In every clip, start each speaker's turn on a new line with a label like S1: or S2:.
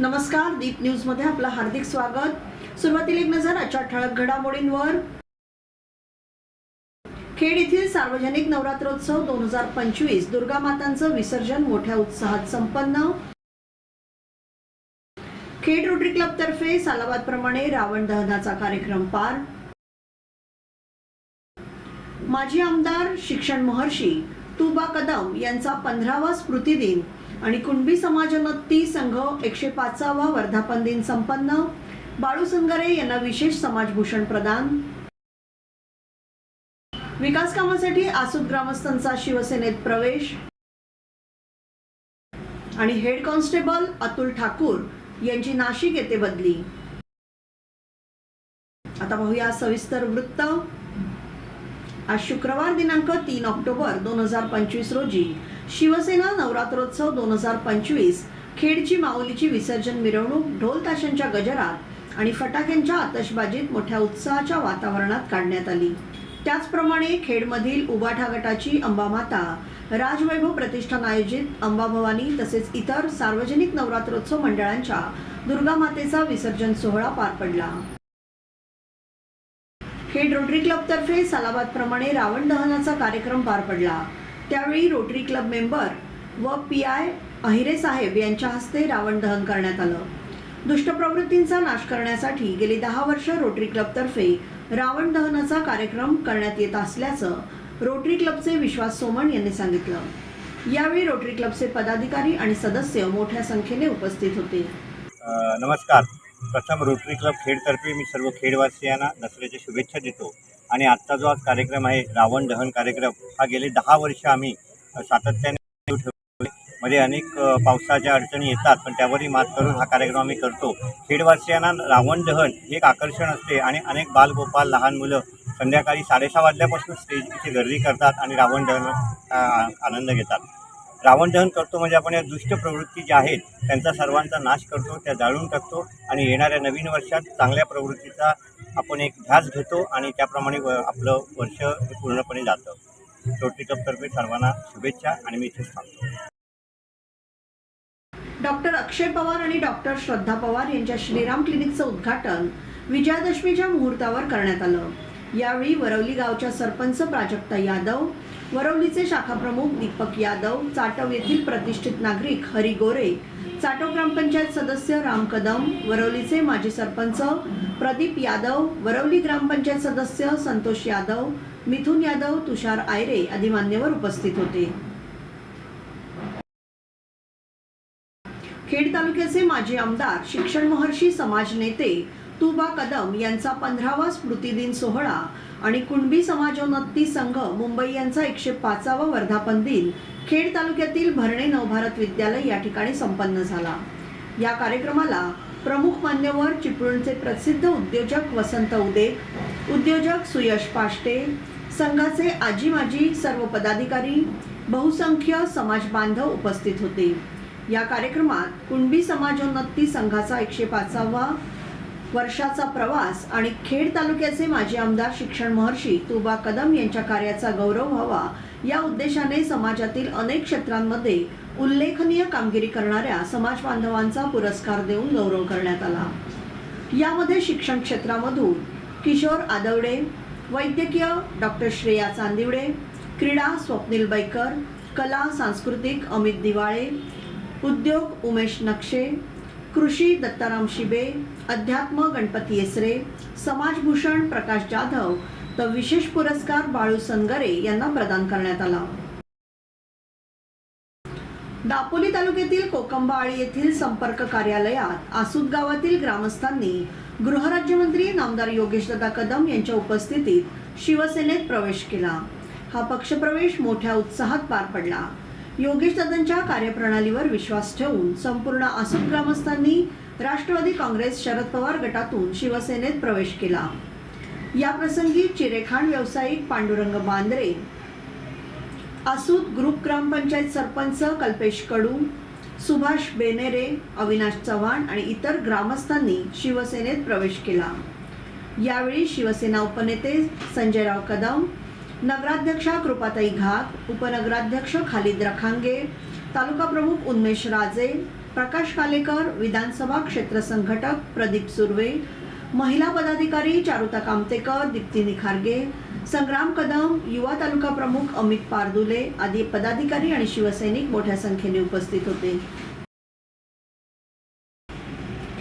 S1: नमस्कार दीप न्यूजमध्ये आपलं हार्दिक स्वागत. सुरुवातीला एक नजर आजच्या ठळक घडामोडींवर. खेड येथील सार्वजनिक नवरात्रोत्सव दोन हजार पंचवीस दुर्गा मातांचं विसर्जन मोठ्या उत्साहात संपन्न. खेड रोटरी क्लब तर्फे सालाबाद प्रमाणे रावण दहनाचा कार्यक्रम पार. माजी आमदार शिक्षण महर्षी तुबा कदम यांचा पंधरावा स्मृती दिन आणि कुणबी समाजोन्नती संघ एकशे पाचावा वर्धापन दिन संपन्न. बाळू संगारे यांना विशेष समाजभूषण प्रदान. विकास कामासाठी आसूद ग्रामस्थांचा शिवसेनेत प्रवेश. आणि हेड कॉन्स्टेबल अतुल ठाकूर यांची नाशिक येथे बदली. आता पाहूया सविस्तर वृत्त. आज शुक्रवार दिनांक तीन ऑक्टोबर दोन हजार पंचवीस रोजी शिवसेना नवरात्रोत्सव दोन हजार पंचवीस खेडची माऊलीची विसर्जन मिरवणूक ढोल ताशांच्या गजरात आणि फटाक्यांच्या आतषबाजीत मोठ्या उत्साहाच्या वातावरणात काढण्यात आली. त्याचप्रमाणे खेडमधील उबाठा गटाची अंबामाता राजवैभव प्रतिष्ठान आयोजित अंबाभवानी तसेच इतर सार्वजनिक नवरात्रोत्सव मंडळांच्या दुर्गा मातेचा विसर्जन सोहळा पार पडला. खेड रोटरी क्लबतर्फे तर्फे रावण दहनाचा कार्यक्रम पार पडला. त्यावेळी रोटरी क्लब मेंबर व पी आय अहिरे साहेब यांच्या हस्ते रावण दहन करण्यात आलं. दुष्ट प्रवृत्तींचा नाश करण्यासाठी गेली दहा वर्ष रोटरी क्लबतर्फे रावण दहनाचा कार्यक्रम करण्यात येत असल्याचं रोटरी क्लबचे विश्वास सोमण यांनी सांगितलं. यावेळी रोटरी क्लबचे पदाधिकारी आणि सदस्य मोठ्या संख्येने उपस्थित होते.
S2: नमस्कार. प्रथम रोटरी क्लब खेडतर्फे मी सर्व खेडवासियांना दसऱ्याच्या शुभेच्छा देतो. आणि आत्ता जो आज कार्यक्रम आहे रावण दहन कार्यक्रम हा गेले दहा वर्ष आम्ही सातत्याने सुरू मध्ये अनेक पावसाच्या अडचणी येतात पण त्यावरही मात करून हा कार्यक्रम आम्ही करतो. खेडवासियांना रावण दहन हे एक आकर्षण असते आणि अनेक बालगोपाल लहान मुलं संध्याकाळी साडेसहा वाजल्यापासून स्टेज इथे गर्दी करतात आणि रावण दहन आनंद घेतात. रावण दहन करतो म्हणजे आपण या दुष्ट प्रवृत्ती ज्या आहेत त्यांचा सर्वांचा नाश करतो त्या जाळून टाकतो आणि येणाऱ्या नवीन वर्षात चांगल्या प्रवृत्तीचा आपण एक ध्यास घेतो आणि त्याप्रमाणे आपलं वर्ष पूर्णपणे जातं. छोटी क्लबतर्फे सर्वांना शुभेच्छा आणि मी इथेच थांबतो.
S1: डॉक्टर अक्षय पवार आणि डॉक्टर श्रद्धा पवार यांच्या श्रीराम क्लिनिकचं उद्घाटन विजयादशमीच्या मुहूर्तावर करण्यात आलं. यावेळी वरवली गावच्या सरपंच प्राजक्ता यादव वरवलीचे शाखाप्रमुख दीपक यादव चाटव येथील प्रतिष्ठित नागरिक हरी गोरे चाटव ग्रामपंचायत सदस्य राम कदम वरवलीचे माजी सरपंच प्रदीप यादव वरवली ग्रामपंचायत सदस्य संतोष यादव मिथुन यादव तुषार आयरे आदी मान्यवर उपस्थित होते. खेड तालुक्याचे माजी आमदार शिक्षण महर्षी समाज नेते तुबा कदम यांचा पंधरावा स्मृतिदिन सोहळा आणि कुणबी समाजोन्नती संघ मुंबई यांचा एकशे पाचावा वर्धापन दिन. खेड तालुक्यातील भरणे नवभारत विद्यालय या ठिकाणी संपन्न झाला. या कार्यक्रमाला प्रमुख मान्यवर चिपळूणचे प्रसिद्ध उद्योजक वसंत उदे उद्योजक सुयश पाष्टे संघाचे आजी माजी सर्व पदाधिकारी बहुसंख्य समाज बांधव उपस्थित होते. या कार्यक्रमात कुणबी समाजोन्नती संघाचा एकशे पाचावा वर्षाचा प्रवास आणि खेड तालुक्याचे माजी आमदार शिक्षण महर्षी तुबा कदम यांच्या कार्याचा गौरव व्हावा या उद्देशाने समाजातील अनेक क्षेत्रांमध्ये उल्लेखनीय कामगिरी करणाऱ्या समाज बांधवांचा पुरस्कार देऊन गौरव करण्यात आला. यामध्ये शिक्षण क्षेत्रामधून किशोर आदवडे वैद्यकीय डॉक्टर श्रेया चांदिवडे क्रीडा स्वप्नील बैकर कला सांस्कृतिक अमित दिवाळे उद्योग उमेश नक्षे कृषी दत्ताराम शिबे अध्यात्म गणपती येसरे समाजभूषण प्रकाश जाधव तर विशेष पुरस्कार बाळू सनगरे यांना प्रदान करण्यात आला. दापोली तालुक्यातील कोकंबाळी येथील संपर्क कार्यालयात आसूद गावातील ग्रामस्थांनी गृहराज्यमंत्री नामदार योगेशदादा कदम यांच्या उपस्थितीत शिवसेनेत प्रवेश केला. हा पक्षप्रवेश मोठ्या उत्साहात पार पडला. योगेश दादांच्या कार्यप्रणालीवर विश्वास ठेवून संपूर्ण आसूद ग्रामस्थांनी राष्ट्रवादी काँग्रेस शरद पवार गटातून शिवसेनेत प्रवेश केला. या प्रसंगी चिरेखाण व्यावसायिक पांडुरंग बांद्रे आसूद ग्रुप ग्रामपंचायत सरपंच कल्पेश कडू सुभाष बेनेरे अविनाश चव्हाण आणि इतर ग्रामस्थांनी शिवसेनेत प्रवेश केला. यावेळी शिवसेना उपनेते संजयराव कदम नगराध्यक्षा कृपाताई घाक उपनगराध्यक्ष खालिद रखांगे तालुका प्रमुख उन्मेश राजे प्रकाश कालेकर विधानसभा क्षेत्र संघटक प्रदीप सुर्वे महिला पदाधिकारी चारुता कामतेकर दीप्ती निखारगे संग्राम कदम युवा तालुका प्रमुख अमित पारदुले आदी पदाधिकारी आणि शिवसैनिक मोठ्या संख्येने उपस्थित होते.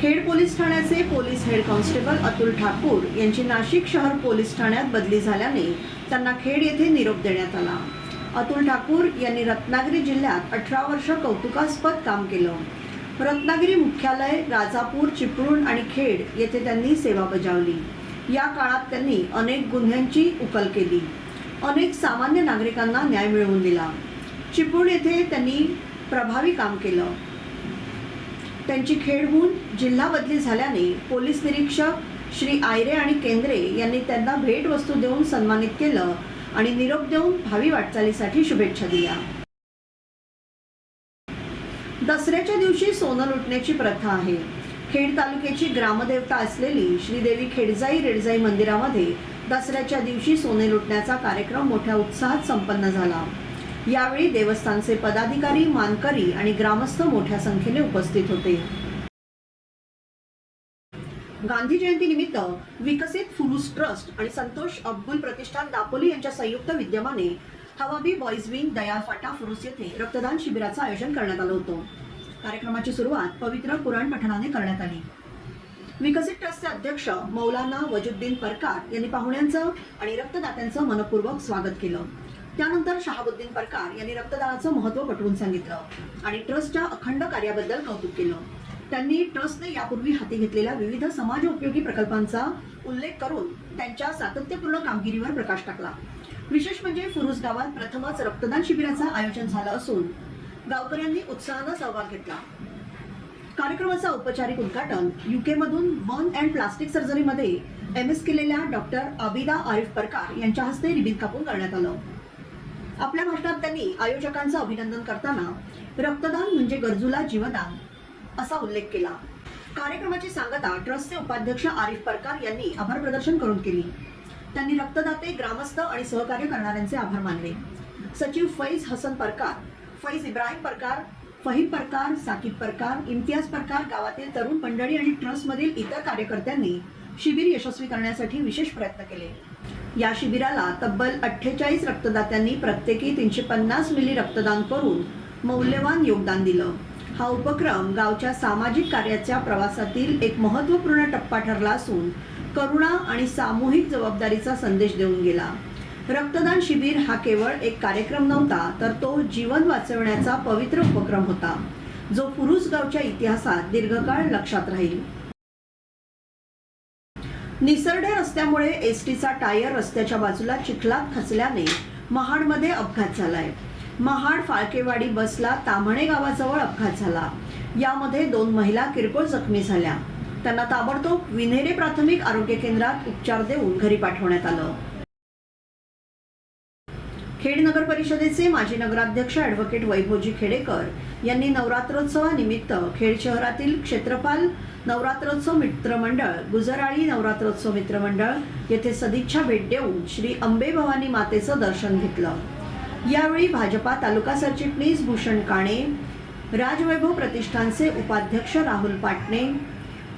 S1: खेड पोलीस ठाण्याचे police head constable Atul Thakur यांची नाशिक शहर पोलीस ठाण्यात बदली झाल्याने त्यांना खेड येथे निरोप देण्यात आला. अतुल ठाकूर यांनी रत्नागिरी जिल्ह्यात अठरा वर्ष कौतुकास्पद काम केलं. रत्नागिरी मुख्यालय राजापूर चिपळूण आणि खेड येथे त्यांनी सेवा बजावली. या काळात त्यांनी अनेक गुन्ह्यांची उकल केली. अनेक सामान्य नागरिकांना न्याय मिळवून दिला. चिपळूण येथे त्यांनी प्रभावी काम केलं. त्यांची खेडहून जिल्हा बदली झाल्याने पोलीस निरीक्षक श्री आयरे आणि केंद्रे यांनी त्यांना भेटवस्तू देऊन सन्मानित केलं आणि निरोप देऊन भावी वाटचालीसाठी शुभेच्छा दिल्या. दसऱ्याच्या दिवशी सोनं लुटण्याची प्रथा आहे. खेड तालुक्याची ग्रामदेवता असलेली श्रीदेवी खेडजाई रेडजाई मंदिरामध्ये दसऱ्याच्या दिवशी सोने लुटण्याचा कार्यक्रम मोठ्या उत्साहात संपन्न झाला. यावेळी देवस्थानचे पदाधिकारी मानकरी आणि ग्रामस्थ मोठ्या संख्येने उपस्थित होते. गांधी जयंती निमित्त विकसित फुलूस ट्रस्ट आणि संतोष अब्दुल प्रतिष्ठान दापोली यांच्या संयुक्त विद्यमाने हवाबी बॉईज विंग दया फाटा फुरुस येथे रक्तदान शिबिराचं आयोजन करण्यात आलं होतं. कार्यक्रमाची सुरुवात पवित्र पुराण पठणाने करण्यात आली. विकसित ट्रस्टचे अध्यक्ष मौलाना वजुद्दीन परकार यांनी पाहुण्यांचं आणि रक्तदात्यांचं मनपूर्वक स्वागत केलं. त्यानंतर शहाबुद्दीन परकार यांनी रक्तदानाचं महत्त्व पटवून सांगितलं आणि ट्रस्टच्या अखंड कार्याबद्दल कौतुक केलं. त्यांनी ट्रस्टने यापूर्वी हाती घेतलेल्या विविध समाज उपयोगी प्रकल्पांचा उल्लेख करून त्यांच्या सातत्यपूर्ण कामगिरीवर प्रकाश टाकला. विशेष म्हणजे फुरुस गावात प्रथमच रक्तदान शिबिराचं आयोजन झालं असून गावकऱ्यांनी उत्साहानं सहभाग घेतला. कार्यक्रमाचं औपचारिक उद्घाटन युके मधून बर्न अँड प्लास्टिक सर्जरीमध्ये एम एस केलेल्या डॉक्टर आबिदा आरिफ परकार यांच्या हस्ते रिबिन कापून करण्यात आलं. आपल्या भाषणात त्यांनी आयोजकांचं अभिनंदन करताना रक्तदान म्हणजे गरजूला जीवदान असा उल्लेख केला. कार्यक्रमाची सांगता ट्रस्टचे उपाध्यक्ष आरिफ परकार यांनी आभार प्रदर्शन करून केली. त्यांनी रक्तदाते ग्रामस्थ आणि सहकार्य करणाऱ्यांचे आभार मानले. सचिव फैज हसन परकार फैज इब्राहिम परकार फहीम परकार साकिब परकार इम्तियाज परकार गावातील तरुण मंडळी आणि ट्रस्टमधील इतर कार्यकर्त्यांनी शिबिर यशस्वी करण्यासाठी विशेष प्रयत्न केले. या शिबिराला तब्बल अठ्ठेचाळीस रक्तदात्यांनी प्रत्येकी तीनशे पन्नास मिली रक्तदान करून मौल्यवान योगदान दिलं. हा उपक्रम गावच्या सामाजिक कार्याच्या प्रवासातील एक महत्त्वपूर्ण टप्पा ठरला असून करुणा आणि सामूहिक जबाबदारीचा संदेश देऊन गेला. रक्तदान शिबिर हा केवळ एक कार्यक्रम नव्हता तर तो जीवन वाचवण्याचा पवित्र उपक्रम होता जो पुरुष गावच्या इतिहासात दीर्घकाळ लक्षात राहील. निसरडे रस्त्यामुळे एस टीचा टायर रस्त्याच्या बाजूला चिखलात खचल्याने महाडमध्ये अपघात झालाय. महाड फाळकेवाडी बसला ताम्हणे गावाजवळ अपघात झाला. यामध्ये दोन महिला किरकोळ जखमी झाल्या. त्यांना ताबडतोब विनेरे प्राथमिक आरोग्य केंद्रात उपचार देऊन घरी पाठवण्यात आलं. खेड नगर परिषदेचे माजी नगराध्यक्ष ॲडव्होकेट वैभवजी खेडेकर यांनी नवरात्रोत्सवानिमित्त खेड शहरातील क्षेत्रपाल नवरात्रोत्सव मित्रमंडळ गुजराळी नवरात्रोत्सव मित्रमंडळ येथे सदिच्छा भेट देऊन श्री अंबे भवानी मातेचं दर्शन घेतलं. यावेळी भाजपा तालुका सरचिटणीस भूषण काणे राजवैभव प्रतिष्ठानचे उपाध्यक्ष राहुल पाटणे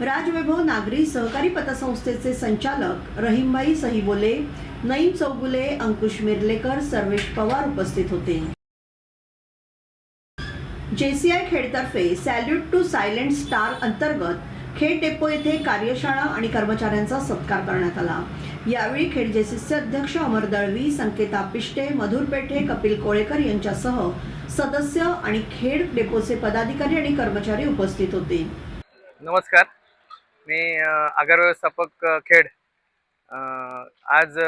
S1: राजवैभव नागरी सहकारी पतसंस्थेचे संचालक रहीमबाई सहीबोले नईम चौगुले अंकुश मिर्लेकर सर्वेश पवार उपस्थित होते. जेसीआय खेडतर्फे सॅल्यूट टू सायलेंट स्टार अंतर्गत खेड डेपो येथे कार्यशाळा आणि कर्मचाऱ्यांचा सत्कार करण्यात आला. यावेळी खेड जेसीसचे अध्यक्ष अमर दळवी संकेता पिष्टे मधुर पेठे कपिल कोळेकर यांच्यासह सदस्य आणि खेड डेपोचे पदाधिकारी आणि कर्मचारी उपस्थित होते.
S3: नमस्कार. मी आगार व्यवस्थापक खेड. आज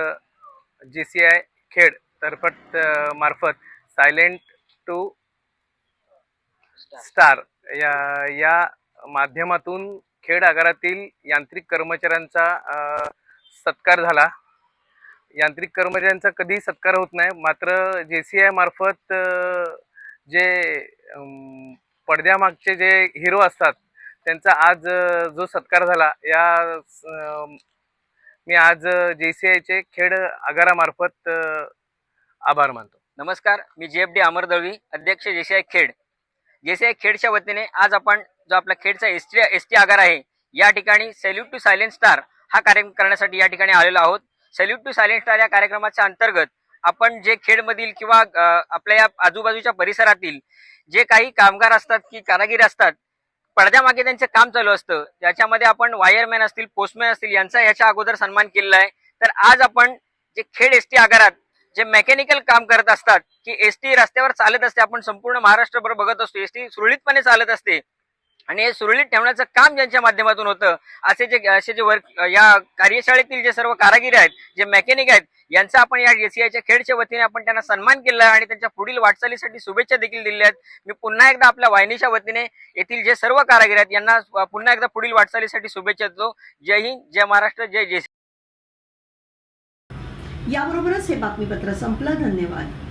S3: जी सी आय खेड तर्फत मार्फत सायलेंट टू स्टार या या माध्यमातून खेड आगारातील यांत्रिक कर्मचाऱ्यांचा सत्कार झाला. यांत्रिक कर्मचाऱ्यांचा कधी सत्कार होत नाही. मात्र जे सी आय मार्फत जे पडद्यामागचे जे हिरो असतात त्यांचा आज जो सत्कार झाला या मी आज जे सी आयचे खेड आगारामार्फत आभार मानतो.
S4: नमस्कार. मी जे एफ डी अमर दळवी अध्यक्ष J C I Khed. JCI खेडच्या वतीने आज आपण जो आपला खेडचा एस टी एस टी आगार आहे या ठिकाणी सॅल्यूट टू सायलेंट स्टार हा कार्यक्रम करण्यासाठी या ठिकाणी आलेलो आहोत. सॅल्यूट टू सायलेंट स्टार या कार्यक्रमाच्या अंतर्गत आपण जे खेडमधील किंवा आपल्या या आजूबाजूच्या परिसरातील जे काही कामगार असतात की कारागीर असतात पडद्यामागे त्यांचं काम चालू असतं. ज्याच्यामध्ये आपण वायरमॅन असतील पोस्टमॅन असतील यांचा याच्या अगोदर सन्मान केलेला आहे. तर आज आपण जे खेड एस टी आगारात जे मेकॅनिकल काम करत असतात की एस टी रस्त्यावर चालत असते आपण संपूर्ण महाराष्ट्रभर बघत असतो. एसटी सुरळीतपणे चालत असते. आणि हे सुरळीत ठेवण्याचं काम ज्यांच्या माध्यमातून होतं असे जे असे जे वर्क या कार्यशाळेतील जे सर्व कारागिरी आहेत जे मेकॅनिक आहेत यांचा आपण या एसीआयच्या खेडच्या वतीने आपण त्यांना सन्मान केला आणि त्यांच्या पुढील वाटचालीसाठी शुभेच्छा देखील दिल्या आहेत. मी पुन्हा एकदा आपल्या वाहिनीच्या वतीने येथील जे सर्व कारागिरी आहेत यांना पुन्हा एकदा पुढील वाटचालीसाठी शुभेच्छा देतो. जय हिंद जय महाराष्ट्र जय जय
S1: याबरोबरच हे बातमीपत्र संपलं. धन्यवाद.